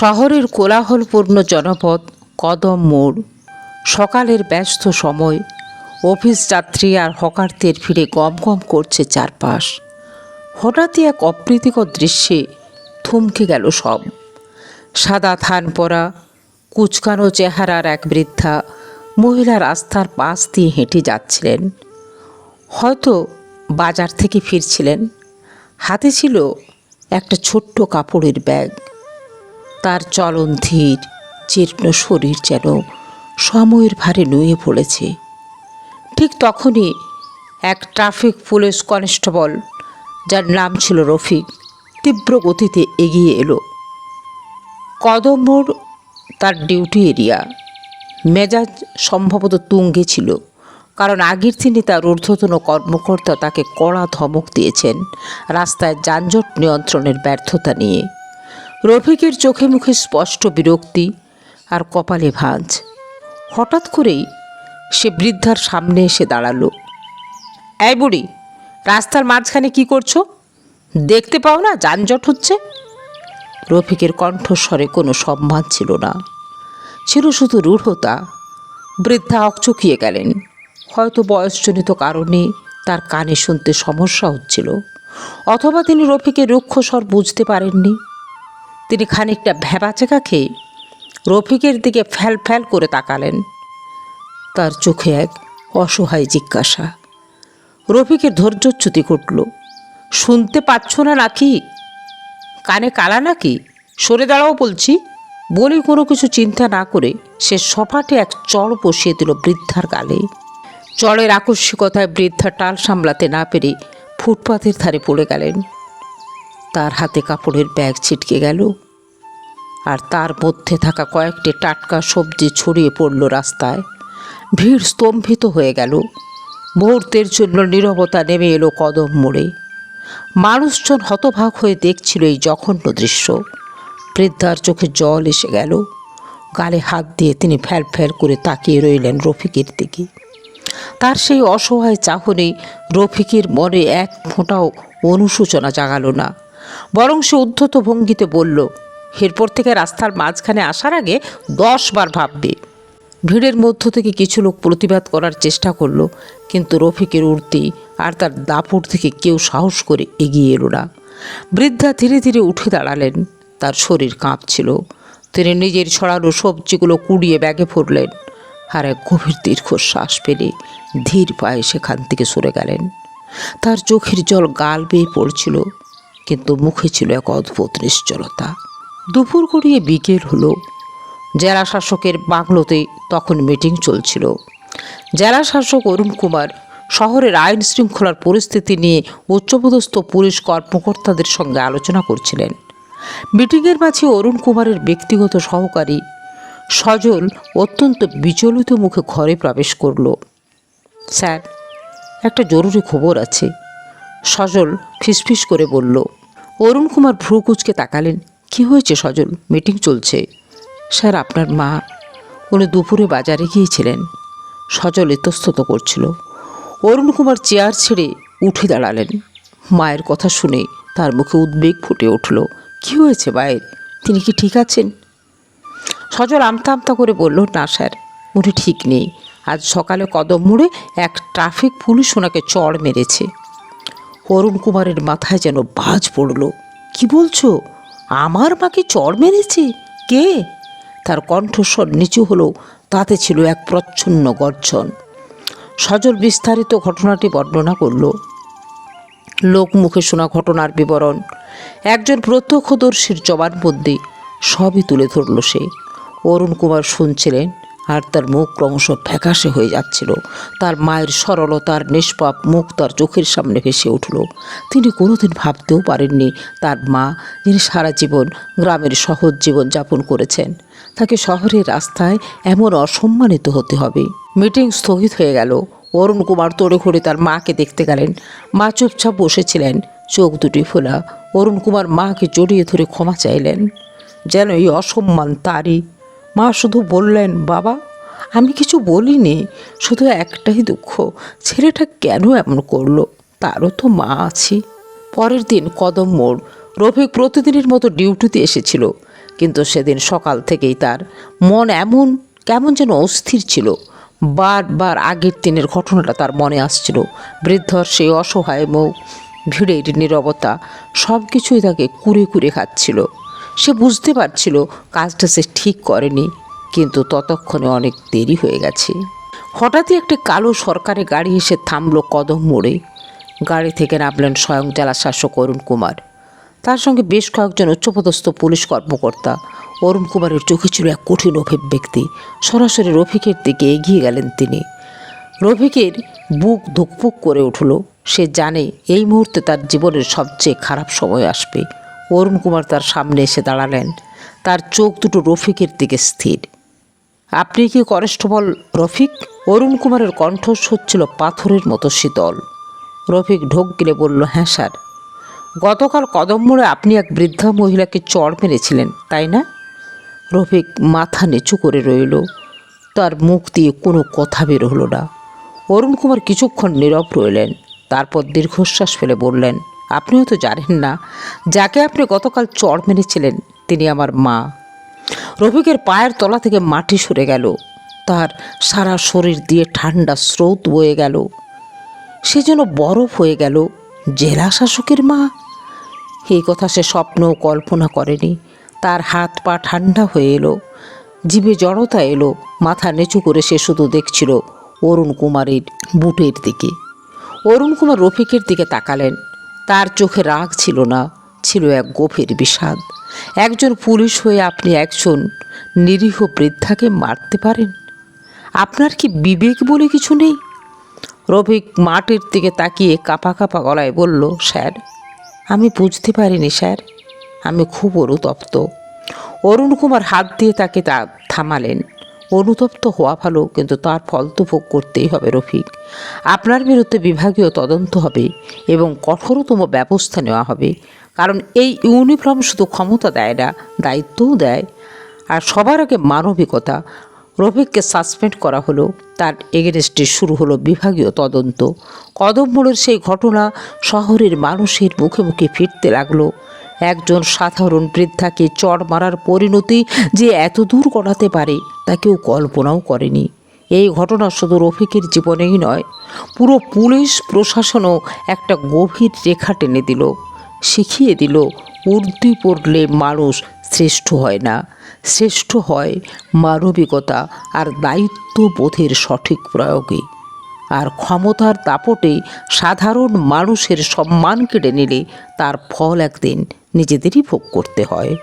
শহরের কোলাহলপূর্ণ জনপদ কদম মোড়। সকালের ব্যস্ত সময়, অফিস যাত্রী আর হকারদের ফিরে গম গম করছে চারপাশ। হঠাৎই এক অপ্রীতিকর দৃশ্যে থমকে গেল সব। সাদা থান পরা, কুচকানো চেহারার এক বৃদ্ধা মহিলা রাস্তার পাশ দিয়ে হেঁটে যাচ্ছিলেন। হয়তো বাজার থেকে ফিরছিলেন। হাতে ছিল একটা ছোট্ট কাপড়ের ব্যাগ। তার চলন ধীর, জীর্ণ শরীর যেন সময়ের ভারে নুয়ে পড়েছে। ঠিক তখনই এক ট্রাফিক পুলিশ কনস্টেবল, যার নাম ছিল রফিক, তীব্র গতিতে এগিয়ে এলো। কদম মোড় তার ডিউটি এরিয়া। মেজাজ সম্ভবত তুঙ্গে ছিল, কারণ আগের দিনে তার ঊর্ধ্বতন কর্মকর্তা তাকে কড়া ধমক দিয়েছেন রাস্তায় যানজট নিয়ন্ত্রণের ব্যর্থতা নিয়ে। রফিকের চোখে মুখে স্পষ্ট বিরক্তি আর কপালে ভাঁজ। হঠাৎ করেই সে বৃদ্ধার সামনে এসে দাঁড়াল। এই বুড়ি, রাস্তার মাঝখানে কি করছ? দেখতে পাও না, যানজট হচ্ছে? রফিকের কণ্ঠস্বরে কোনো সম্মান ছিল না। ছিল শুধু রূঢ়তা। বৃদ্ধা অকচকিয়ে গেলেন। হয়তো বয়সজনিত কারণে তার কানে শুনতে সমস্যা হচ্ছিল, অথবা তিনি রফিকের রুক্ষ স্বর বুঝতে পারেননি। তিনি খানিকটা ভ্যাবাচেকা খেয়ে রফিকের দিকে ফ্যাল ফ্যাল করে তাকালেন। তার চোখে এক অসহায় জিজ্ঞাসা। রফিকের ধৈর্যচ্যুতি ঘটল। শুনতে পাচ্ছ না নাকি? কানে কালা নাকি? সরে দাঁড়াও বলছি। বলে কোনো কিছু চিন্তা না করে সে সফাটে এক চড় বসিয়ে দিল বৃদ্ধার গালে। চড়ের আকস্মিকতায় বৃদ্ধা টাল সামলাতে না পেরে ফুটপাথের ধারে পড়ে গেলেন। তার হাতে কাপড়ের ব্যাগ ছিটকে গেল। আর তার মধ্যে থাকা কয়েকটি টাটকা সবজি ছড়িয়ে পড়ল রাস্তায়। ভিড় স্তম্ভিত হয়ে গেল। মুহূর্তের জন্য নীরবতা নেমে এলো কদম মোড়ে। মানুষজন হতভাগ হয়ে দেখছিল এই জঘন্য দৃশ্য। বৃদ্ধার চোখে জল এসে গেল। গালে হাত দিয়ে তিনি ফ্যাল ফ্যাল করে তাকিয়ে রইলেন রফিকের দিকে। তার সেই অসহায় চাহনে রফিকের মনে এক ফোঁটাও অনুশোচনা জাগালো না। বরং সে উদ্ধত ভঙ্গিতে বলল, এরপর থেকে রাস্তার মাঝখানে আসার আগে দশ বার ভাববে। ভিড়ের মধ্য থেকে কিছু লোক প্রতিবাদ করার চেষ্টা করল, কিন্তু রফিকের উঠতি আর তার দাপট থেকে কেউ সাহস করে এগিয়ে এলো না। বৃদ্ধা ধীরে ধীরে উঠে দাঁড়ালেন, তার শরীর কাঁপছিল। তিনি নিজের ছড়ানো সবজিগুলো কুড়িয়ে ব্যাগে ফুরলেন আর এক গভীর দীর্ঘশ্বাস পেলে ধীর পায়ে সেখান থেকে সরে গেলেন। তার চোখের জল গাল বেয়ে পড়ছিল। কিন্তু মুখে ছিল এক অদ্ভুত নিশ্চলতা। দুপুর গড়িয়ে বিকেল হলো। জেলা শাসকের বাংলোতে তখন মিটিং চলছিল। জেলা শাসক অরুণ কুমার শহরের আইন শৃঙ্খলার পরিস্থিতি নিয়ে উচ্চপদস্থ পুলিশ কর্মকর্তাদের সঙ্গে আলোচনা করছিলেন। মিটিংয়ের মাঝে অরুণ কুমারের ব্যক্তিগত সহকারী সজল অত্যন্ত বিচলিত মুখে ঘরে প্রবেশ করল। স্যার, একটা জরুরি খবর আছে। সজল ফিসফিস করে বলল, অরুণ কুমার ভ্রু কুচকে তাকালেন। কি হয়েছে সজল? মিটিং চলছে। স্যার, আপনার মা। উনি দুপুরে বাজারে গিয়েছিলেন। সজল ইতস্তত করছিল। অরুণ কুমার চেয়ার ছেড়ে উঠে দাঁড়ালেন। মায়ের কথা শুনে তার মুখে উদ্বেগ ফুটে উঠল। কি হয়েছে মায়ের? তিনি কি ঠিক আছেন? সজল আমতা আমতা করে বলল, না স্যার, উনি ঠিক নেই। আজ সকালে কদম মুড়ে এক ট্রাফিক পুলিশ ওনাকে চড় মেরেছে। অরুণ কুমারের মাথায় যেন বাজ পড়ল। কি বলছো? আমার মাকে চড় মেরেছে? কে? তার কণ্ঠস্বর নিচু হলো, তাতে ছিল এক প্রচ্ছন্ন গর্জন। সজল বিস্তারিত ঘটনাটি বর্ণনা করল। লোক মুখে শোনা ঘটনার বিবরণ, একজন প্রত্যক্ষদর্শীর জবানবন্দি, সবই তুলে ধরল সে। অরুণ কুমার শুনছিলেন আর তার মুখ ক্রমশ ফ্যাকাশে হয়ে যাচ্ছিল। তার মায়ের সরলতার নিষ্পাপ মুখ তার চোখের সামনে ভেসে উঠল। তিনি কোনোদিন ভাবতেও পারেননি তার মা, যিনি সারা জীবন গ্রামের সহজ জীবন যাপন করেছেন, তাকে শহরের রাস্তায় এমন অসম্মানিত হতে হবে। মিটিং স্থগিত হয়ে গেল। অরুণ কুমার তোড়ে ঘড়ে তার মাকে দেখতে গেলেন। মা চুপচাপ বসেছিলেন। চোখ দুটি ফোলা অরুণ কুমার মাকে জড়িয়ে ধরে ক্ষমা চাইলেন। যেন এই অসম্মান তারই মা শুধু বললেন, বাবা, আমি কিছু বলিনি, শুধু একটাই দুঃখ, ছেলেটা কেন এমন করল? তারও তো মা আছি। পরের দিন কদম মোড়, রফিক প্রতিদিনের মতো ডিউটিতে এসেছিল, কিন্তু সেদিন সকাল থেকেই তার মন এমন, কেমন যেন অস্থির ছিল। বারবার আগের দিনের ঘটনাটা তার মনে আসছিল, বৃদ্ধর সেই অসহায় মুখ, ভিড়ের নীরবতা সব কিছুই তাকে কুড়ে কুড়ে খাচ্ছিল। সে বুঝতে পারছিল কাজটা সে ঠিক করেনি, কিন্তু ততক্ষণে অনেক দেরি হয়ে গেছে। হঠাৎই একটি কালো সরকারি গাড়ি এসে থামল কদম মোড়ে। গাড়ি থেকে নামলেন স্বয়ং জেলা শাসক অরুণ কুমার। তার সঙ্গে বেশ কয়েকজন উচ্চপদস্থ পুলিশ কর্মকর্তা। অরুণ কুমারের চোখে ছিল এক কঠিন অভিব্যক্তি সরাসরি রফিকের দিকে এগিয়ে গেলেন তিনি। রফিকের বুক ধুকপুক করে উঠল। সে জানে এই মুহূর্তে তার জীবনের সবচেয়ে খারাপ সময় আসবে। অরুণ কুমার তার সামনে এসে দাঁড়ালেন। তার চোখ দুটো রফিকের দিকে স্থির। আপনি কি কনস্টেবল রফিক? অরুণ কুমারের কণ্ঠস্বর ছিল পাথরের মতো শীতল। রফিক ঢোক গিলে বলল হ্যাঁ স্যার। গতকাল কদম মোড়ে আপনি এক বৃদ্ধা মহিলাকে চড় মেরেছিলেন, তাই না? রফিক মাথা নিচু করে রইল। তার মুখ দিয়ে কোনো কথা বের হলো না। অরুণ কুমার কিছুক্ষণ নীরব রইলেন। তারপর দীর্ঘশ্বাস ফেলে বললেন আপনিও তো জানেন না, যাকে আপনি গতকাল চড় মেরেছিলেন, তিনি আমার মা। রফিকের পায়ের তলা থেকে মাটি সরে গেল। তার সারা শরীর দিয়ে ঠান্ডা স্রোত বয়ে গেল। সে যেন বরফ হয়ে গেল, জেলা শাসকের মা। এই কথা সে স্বপ্ন কল্পনা করেনি। তার হাত পা ঠান্ডা হয়ে এলো, জিভে জড়তা এলো, মাথা নিচু করে সে শুধু দেখছিল অরুণ কুমারের বুটের দিকে। অরুণ কুমার রফিকের দিকে তাকালেন। তার চোখে রাগ ছিল না, ছিল এক গভীর বিষাদ। একজন পুলিশ হয়ে আপনি একজন নিরীহ বৃদ্ধাকে মারতে পারেন? আপনার কি বিবেক বলে কিছু নেই? রফিক মাটির দিকে তাকিয়ে কাপা কাপা গলায় বলল, স্যার, আমি বুঝতে পারিনি, স্যার। আমি খুব অনুতপ্ত। অরুণ কুমার হাত দিয়ে তাকে তা থামালেন। অনুতপ্ত হওয়া ভালো, কিন্তু তার ফল তো ভোগ করতেই হবে রফিক। আপনার বিরুদ্ধে বিভাগীয় তদন্ত হবে এবং কঠোরতম ব্যবস্থা নেওয়া হবে, কারণ এই ইউনিফর্ম শুধু ক্ষমতা দেয় না, দায়িত্বও দেয়। আর সবার আগে মানবিকতা, রফিককে সাসপেন্ড করা হলো, তার এগেনস্টে শুরু হলো বিভাগীয় তদন্ত। কদম সেই ঘটনা শহরের মানুষের মুখে মুখে ফিরতে লাগল। একজন সাধারণ বৃদ্ধাকে চড় মারার পরিণতি যে এত দূর করাতে পারে তা কেউ কল্পনাও করেনি। এই ঘটনা শুধু রফিকের জীবনেই নয়, পুরো পুলিশ প্রশাসনও একটা গভীর রেখা টেনে দিল। শিখিয়ে দিল, উর্দি পড়লে মানুষ শ্রেষ্ঠ হয় না। শ্রেষ্ঠ হয় মানবিকতা আর দায়িত্ববোধের সঠিক প্রয়োগে। আর ক্ষমতার দাপটে সাধারণ মানুষের সম্মান কেড়ে নিলে তার ফল একদিন নিজেদেরই ভোগ করতে হয়।